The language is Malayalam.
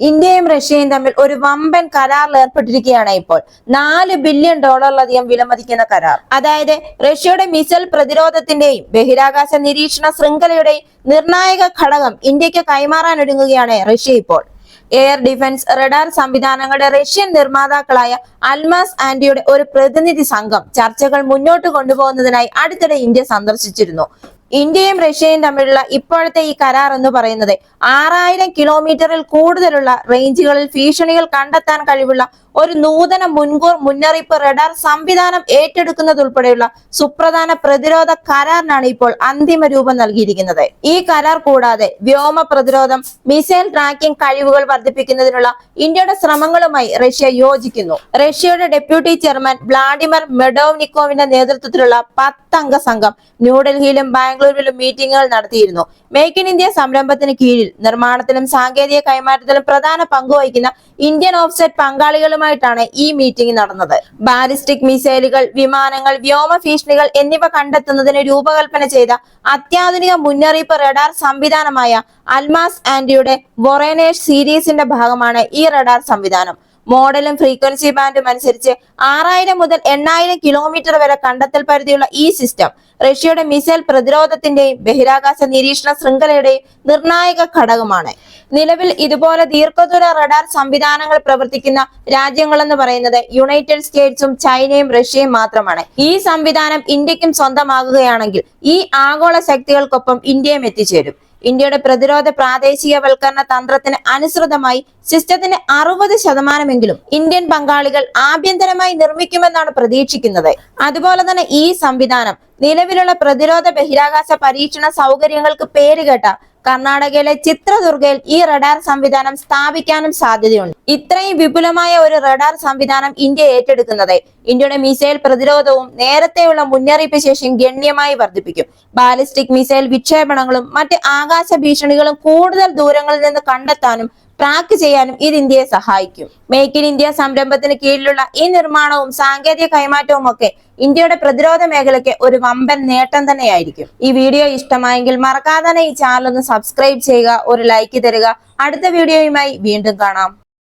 ഇന്ത്യയും റഷ്യയും തമ്മിൽ ഒരു വമ്പൻ കരാറിൽ ഏർപ്പെട്ടിരിക്കുകയാണ് ഇപ്പോൾ. നാല് ബില്യൺ ഡോളറിലധികം വിലമതിക്കുന്ന കരാർ. അതായത് റഷ്യയുടെ മിസൈൽ പ്രതിരോധത്തിന്റെയും ബഹിരാകാശ നിരീക്ഷണ ശൃംഖലയുടെയും നിർണായക ഘടകം ഇന്ത്യയ്ക്ക് കൈമാറാൻ ഒരുങ്ങുകയാണ് റഷ്യ ഇപ്പോൾ. എയർ ഡിഫൻസ് റഡാർ സംവിധാനങ്ങളുടെ റഷ്യൻ നിർമ്മാതാക്കളായ അൽമാസ് ആന്റിയുടെ ഒരു പ്രതിനിധി സംഘം ചർച്ചകൾ മുന്നോട്ട് കൊണ്ടുപോകുന്നതിനായി അടുത്തിടെ ഇന്ത്യ സന്ദർശിച്ചിരുന്നു. ഇന്ത്യയും റഷ്യയും തമ്മിലുള്ള ഇപ്പോഴത്തെ ഈ കരാർ എന്ന് പറയുന്നത് ആറായിരം കിലോമീറ്ററിൽ കൂടുതലുള്ള റേഞ്ചുകളിൽ ഭീഷണികൾ കണ്ടെത്താൻ കഴിവുള്ള ഒരു നൂതന മുൻകൂർ മുന്നറിയിപ്പ് റഡാർ സംവിധാനം ഏറ്റെടുക്കുന്നതുൾപ്പെടെയുള്ള സുപ്രധാന പ്രതിരോധ കരാറിനാണ് ഇപ്പോൾ അന്തിമ രൂപം നൽകിയിരിക്കുന്നത്. ഈ കരാർ കൂടാതെ വ്യോമ പ്രതിരോധം മിസൈൽ ട്രാക്കിംഗ് കഴിവുകൾ വർദ്ധിപ്പിക്കുന്നതിനുള്ള ഇന്ത്യയുടെ ശ്രമങ്ങളുമായി റഷ്യ യോജിക്കുന്നു. റഷ്യയുടെ ഡെപ്യൂട്ടി ചെയർമാൻ വ്ളാഡിമർ മെഡോവ്നിക്കോവിന്റെ നേതൃത്വത്തിലുള്ള പത്തംഗ സംഘം ന്യൂഡൽഹിയിലും ബാംഗ്ലൂരിലും മീറ്റിംഗുകൾ നടത്തിയിരുന്നു. മേക്ക് ഇൻ ഇന്ത്യ സംരംഭത്തിന് കീഴിൽ നിർമ്മാണത്തിലും സാങ്കേതിക കൈമാറ്റത്തിലും പ്രധാന പങ്കുവഹിക്കുന്ന ഇന്ത്യൻ ഓഫ്സെറ്റ് പങ്കാളികളുമായിട്ടാണ് ഈ മീറ്റിംഗ് നടന്നത്. ബാലിസ്റ്റിക് മിസൈലുകൾ വിമാനങ്ങൾ വ്യോമ ഭീഷണികൾ എന്നിവ കണ്ടെത്തുന്നതിന് രൂപകൽപ്പന ചെയ്ത അത്യാധുനിക മുന്നറിയിപ്പ് റഡാർ സംവിധാനമായ അൽമാസ് ആൻഡിയുടെ വൊറേനേഷ് സീരീസിന്റെ ഭാഗമാണ് ഈ റഡാർ സംവിധാനം. മോഡലും ഫ്രീക്വൻസി ബാൻഡും അനുസരിച്ച് ആറായിരം മുതൽ എണ്ണായിരം കിലോമീറ്റർ വരെ കണ്ടെത്തൽ പരിധിയുള്ള ഈ സിസ്റ്റം റഷ്യയുടെ മിസൈൽ പ്രതിരോധത്തിന്റെയും ബഹിരാകാശ നിരീക്ഷണ ശൃംഖലയുടെയും നിർണായക ഘടകമാണ്. നിലവിൽ ഇതുപോലെ ദീർഘദൂര റഡാർ സംവിധാനങ്ങൾ പ്രവർത്തിക്കുന്ന രാജ്യങ്ങളെന്ന് പറയുന്നത് യുണൈറ്റഡ് സ്റ്റേറ്റ്സും ചൈനയും റഷ്യയും മാത്രമാണ്. ഈ സംവിധാനം ഇന്ത്യക്കും സ്വന്തമാകുകയാണെങ്കിൽ ഈ ആഗോള ശക്തികൾക്കൊപ്പം ഇന്ത്യയും എത്തിച്ചേരും. ഇന്ത്യയുടെ പ്രതിരോധ പ്രാദേശികവൽക്കരണ തന്ത്രത്തിന് അനുസൃതമായി സിസ്റ്റത്തിന്റെ അറുപത് ശതമാനമെങ്കിലും ഇന്ത്യൻ പങ്കാളികൾ ആഭ്യന്തരമായി നിർമ്മിക്കുമെന്നാണ് പ്രതീക്ഷിക്കുന്നത്. അതുപോലെ തന്നെ ഈ സംവിധാനം നിലവിലുള്ള പ്രതിരോധ ബഹിരാകാശ പരീക്ഷണ സൗകര്യങ്ങൾക്ക് പേരുകേട്ട കർണാടകയിലെ ചിത്രദുർഗയിൽ ഈ റഡാർ സംവിധാനം സ്ഥാപിക്കാനും സാധ്യതയുണ്ട്. ഇത്രയും വിപുലമായ ഒരു റഡാർ സംവിധാനം ഇന്ത്യ ഏറ്റെടുക്കുന്നത് ഇന്ത്യയുടെ മിസൈൽ പ്രതിരോധവും നേരത്തെയുള്ള മുന്നറിയിപ്പ് ശേഷിയും ഗണ്യമായി വർദ്ധിപ്പിക്കും. ബാലിസ്റ്റിക് മിസൈൽ വിക്ഷേപണങ്ങളും മറ്റ് ആകാശ ഭീഷണികളും കൂടുതൽ ദൂരങ്ങളിൽ നിന്ന് കണ്ടെത്താനും ട്രാക്ക് ചെയ്യാനും ഇത് ഇന്ത്യയെ സഹായിക്കും. മേക്ക് ഇൻ ഇന്ത്യ സംരംഭത്തിന് കീഴിലുള്ള ഈ നിർമ്മാണവും സാങ്കേതിക കൈമാറ്റവും ഒക്കെ ഇന്ത്യയുടെ പ്രതിരോധ മേഖലയ്ക്ക് ഒരു വമ്പൻ നേട്ടം തന്നെയായിരിക്കും. ഈ വീഡിയോ ഇഷ്ടമായെങ്കിൽ മറക്കാതെ ഈ ചാനൽ ഒന്ന് സബ്സ്ക്രൈബ് ചെയ്യുക ഒരു ലൈക്ക് തരിക. അടുത്ത വീഡിയോയുമായി വീണ്ടും കാണാം.